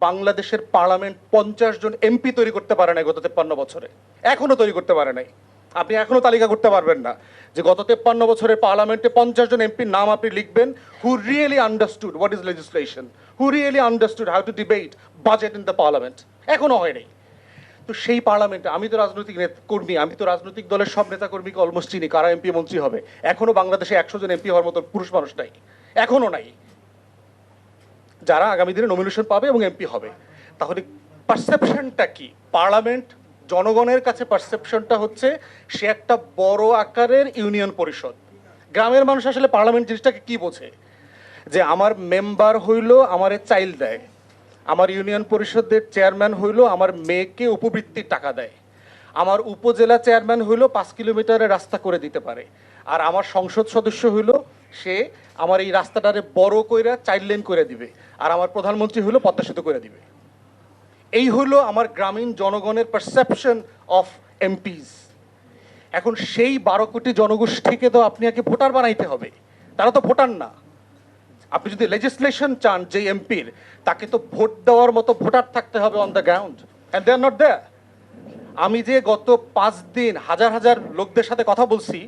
বাংলাদেশের পার্লামেন্ট পঞ্চাশ জন এমপি তৈরি করতে পারে নাই গত তেপ্পান্ন বছরে। এখনও তৈরি করতে পারে নাই। আপনি এখনও তালিকা করতে পারবেন না যে গত তেপ্পান্ন বছরের পার্লামেন্টে পঞ্চাশ জন এমপির নাম আপনি লিখবেন who really understood what is legislation who really understood how to debate budget in the parliament এখনও হয়নি। তো সেই পার্লামেন্টে আমি তো রাজনৈতিক নেত- কর্মী, আমি তো রাজনৈতিক দলের সব নেতা কর্মীকে অলমোস্ট চিনি কারা এমপি মন্ত্রী হবে? এখনও বাংলাদেশে একশো জন এমপি হওয়ার মতো পুরুষ মানুষ নাই। এখনও নাই। যারা আগামী দিনে নমিনেশন পাবে এবং এমপি হবে। তাহলে পারসেপশনটা কি? পার্লামেন্ট জনগণের কাছে পারসেপশনটা হচ্ছে সে একটা বড় আকারের ইউনিয়ন পরিষদ। গ্রামের মানুষ আসলে পার্লামেন্ট জিনিসটাকে কি বোঝে? যে আমার মেম্বার হইল, আমারে চাইল দেয়। আমার ইউনিয়ন পরিষদের চেয়ারম্যান হইল, আমার মেয়েকে উপবৃত্তির টাকা দেয়। আমার উপজেলা চেয়ারম্যান হইল, পাঁচ কিলোমিটারের রাস্তা করে দিতে পারে। আর আমার সংসদ সদস্য হইল সে আমার এই রাস্তাটারে বড় কইরা চাইল্ড লেন করে দিবে। আর আমার প্রধানমন্ত্রী হইল পদ্মা সেতু করে দিবে। এই হলো আমার গ্রামীণ জনগণের পারসেপশন অফ এমপিস এখন সেই বারো কোটি জনগোষ্ঠীকে তো আপনি আগে ভোটার বানাইতে হবে। তারা তো ভোটার না। আপনি যদি লেজিসলেশন চান যে এমপির তাকে তো ভোট দেওয়ার মতো ভোটার থাকতে হবে on the ground and they are not there আমি যে গত পাঁচ দিন হাজার হাজার লোকদের সাথে কথা বলছি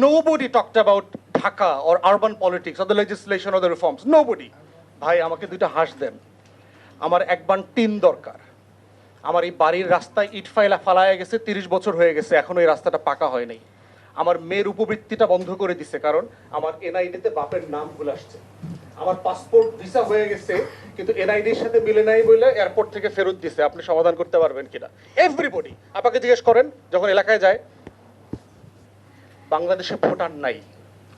nobody talked about Dhaka or urban politics the legislation or the reforms nobody ভাই, আমাকে দুইটা হাঁস দেন। আমার একবার টিন দরকার। আমার এই বাড়ির রাস্তায় ইট ফাইলা ফালায় গেছে, তিরিশ বছর হয়ে গেছে, এখনও এই রাস্তাটা পাকা হয় নাই। আমার মেয়ের উপবৃত্তিটা বন্ধ করে দিছে, কারণ আমার এনআইডিতে বাপের নাম ভুল আসছে। আমার পাসপোর্ট ভিসা হয়ে গেছে, কিন্তু এনআইডির সাথে মিলে নাই বলে এয়ারপোর্ট থেকে ফেরত দিছে। আপনি সমাধান করতে পারবেন কিনা? এভরিবডি আপনাকে জিজ্ঞেস করেন, যখন এলাকায় যায়, বাংলাদেশে ভোটার নাই।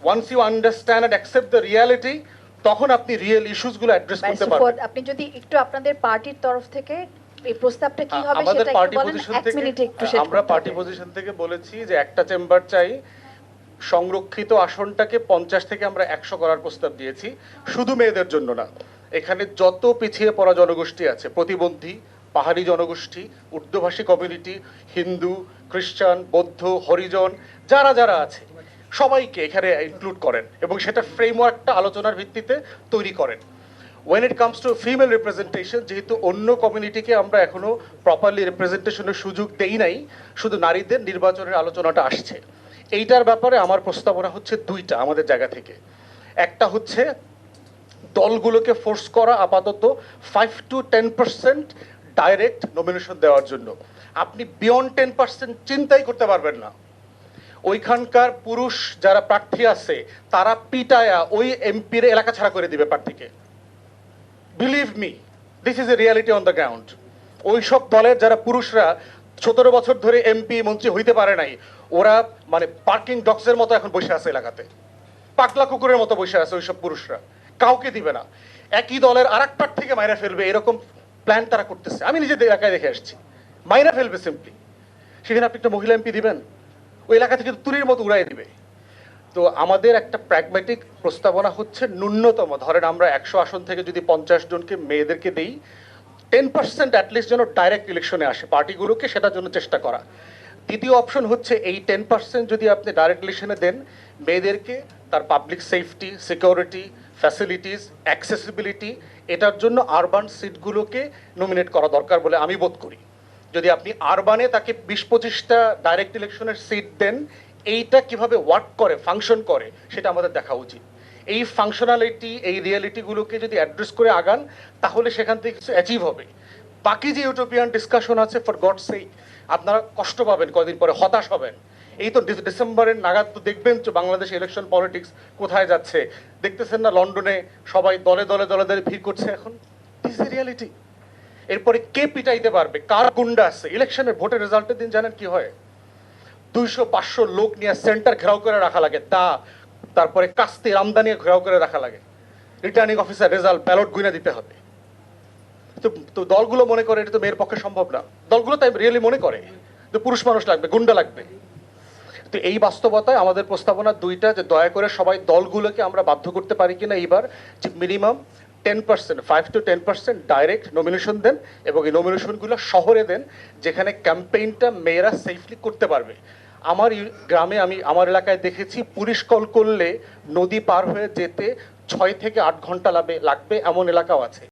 Once you understand and accept the reality তখন আপনি রিয়েল ইস্যুসগুলো অ্যাড্রেস করতে পারবেন আপনি যদি একটু আপনাদের পার্টির তরফ থেকে এই প্রস্তাবটা কি হবে আমাদের সেটা একটু পার্টি বলেন পজিশন এক মিনিটে থেকে একটু শেষ আমরা পার্টি। পজিশন থেকে বলেছি যে একটা চেম্বার চাই সংরক্ষিত আসনটাকে পঞ্চাশ থেকে আমরা একশো করার প্রস্তাব দিয়েছি শুধু মেয়েদের জন্য না এখানে যত পিছিয়ে পড়া জনগোষ্ঠী আছে প্রতিবন্ধী পাহাড়ি জনগোষ্ঠী উর্দুভাষী কমিউনিটি হিন্দু খ্রিস্টান বৌদ্ধ হরিজন যারা যারা আছে সবাইকে এখানে ইনক্লুড করেন এবং সেটা ফ্রেমওয়ার্কটা আলোচনার ভিত্তিতে তৈরি করেন। When it comes to female representation যেহেতু অন্য কমিউনিটিকে আমরা এখনও প্রপারলি রিপ্রেজেন্টেশনের সুযোগ দেই নাই, শুধু নারীদের নির্বাচনের আলোচনাটা আসছে। এইটার ব্যাপারে আমার প্রস্তাবনা হচ্ছে দুইটা আমাদের জায়গা থেকে। একটা হচ্ছে দলগুলোকে ফোর্স করা আপাতত five to ten percent direct nomination দেওয়ার জন্য। আপনি বিয়ন্ড টেন পার্সেন্ট চিন্তাই করতে পারবেন না। ওইখানকার পুরুষ যারা প্রার্থী আছে, তারা পিটায়া ওই এমপির এলাকা ছাড়া করে দিবে প্রার্থীকে। Believe me this is a reality on the ground ওই সব দলের যারা পুরুষরা সতেরো বছর ধরে এমপি, মন্ত্রী হইতে পারে নাই, ওরা মানে পার্কিং ডক্সের মতো এখন বসে আছে এলাকাতে। পাগলা কুকুরের মতো বসে আছে ওইসব পুরুষরা। কাউকে দিবে না। একই দলের আর এক প্রার্থীকে মাইরা ফেলবে, এরকম প্ল্যান তারা করতেছে। আমি নিজে এলাকায় দেখে আসছি। মাইরা ফেলবে সিম্পলি সেখানে আপনি একটা মহিলা এমপি দিবেন? ওই এলাকা থেকে তো তুরির মতো উড়াই দিবে। তো আমাদের একটা প্র্যাগম্যাটিক প্রস্তাবনা হচ্ছে ন্যূনতম। ধরেন আমরা একশো আসন থেকে যদি পঞ্চাশ জনকে মেয়েদেরকে দিই টেন পার্সেন্ট অ্যাটলিস্ট যেন ডাইরেক্ট ইলেকশনে আসে, পার্টিগুলোকে সেটার জন্য চেষ্টা করা। দ্বিতীয় অপশন হচ্ছে এই টেন পার্সেন্ট যদি আপনি ডাইরেক্ট ইলেকশনে দেন, মেয়েদেরকে তার public safety security facilities accessibility এটার জন্য আরবান সিটগুলোকে নমিনেট করা দরকার বলে আমি বোধ করি। যদি আপনি আরবানে তাকে বিশ পঁচিশটা ডাইরেক্ট ইলেকশনের সিট দেন, এইটা কীভাবে ওয়ার্ক করে ফাংশন করে, সেটা আমাদের দেখা উচিত। এই ফাংশনালিটি এই রিয়েলিটিগুলোকে যদি অ্যাড্রেস করে আগান, তাহলে সেখান থেকে কিছু অ্যাচিভ হবে। বাকি যে ইউটোপিয়ান ডিসকাশন আছে ফর গড সেই আপনারা কষ্ট পাবেন কদিন পরে হতাশ হবেন। এই তো ডিসেম্বরের নাগাদ তো দেখবেন তো বাংলাদেশ ইলেকশন পলিটিক্স কোথায় যাচ্ছে। দেখতেছেন না লন্ডনে সবাই দলে দলে দলে দলে ভিড় করছে এখন? দিস রিয়ালিটি এরপরে কে পিটাইতে পারবে? কার গুন্ডা আছে? ইলেকশনের ভোটের রেজাল্টের দিন জানেন কি হয়? দুইশো পাঁচশো লোক নিয়ে সেন্টার ঘেরাও করে রাখা লাগে। তা, তারপরে কাস্তে আমদানি ঘেরাও করে রাখা লাগে। রিটার্নিং অফিসার রেজাল্ট ব্যালট গুইনা দিতে হবে। তো তো দলগুলো মনে করে এটা তো মেয়ের পক্ষে সম্ভব না। দলগুলো তাই রিয়েলি মনে করে যে পুরুষ মানুষ লাগবে, গুন্ডা লাগবে। তো এই বাস্তবতায় আমাদের প্রস্তাবনা দুইটা যে দয়া করে সবাই দলগুলোকে আমরা বাধ্য করতে পারি কিনা এইবার, যে minimum ten percent five to ten percent direct nomination দেন এবং এই নমিনেশনগুলো শহরে দেন, যেখানে ক্যাম্পেইনটা মেয়েরা সেফলি করতে পারবে। আমার গ্রামে আমি, আমার এলাকায় দেখেছি, পুলিশ কল করলে নদী পার হয়ে যেতে ছয় থেকে আট ঘণ্টা লাগবে লাগবে, এমন এলাকাও আছে।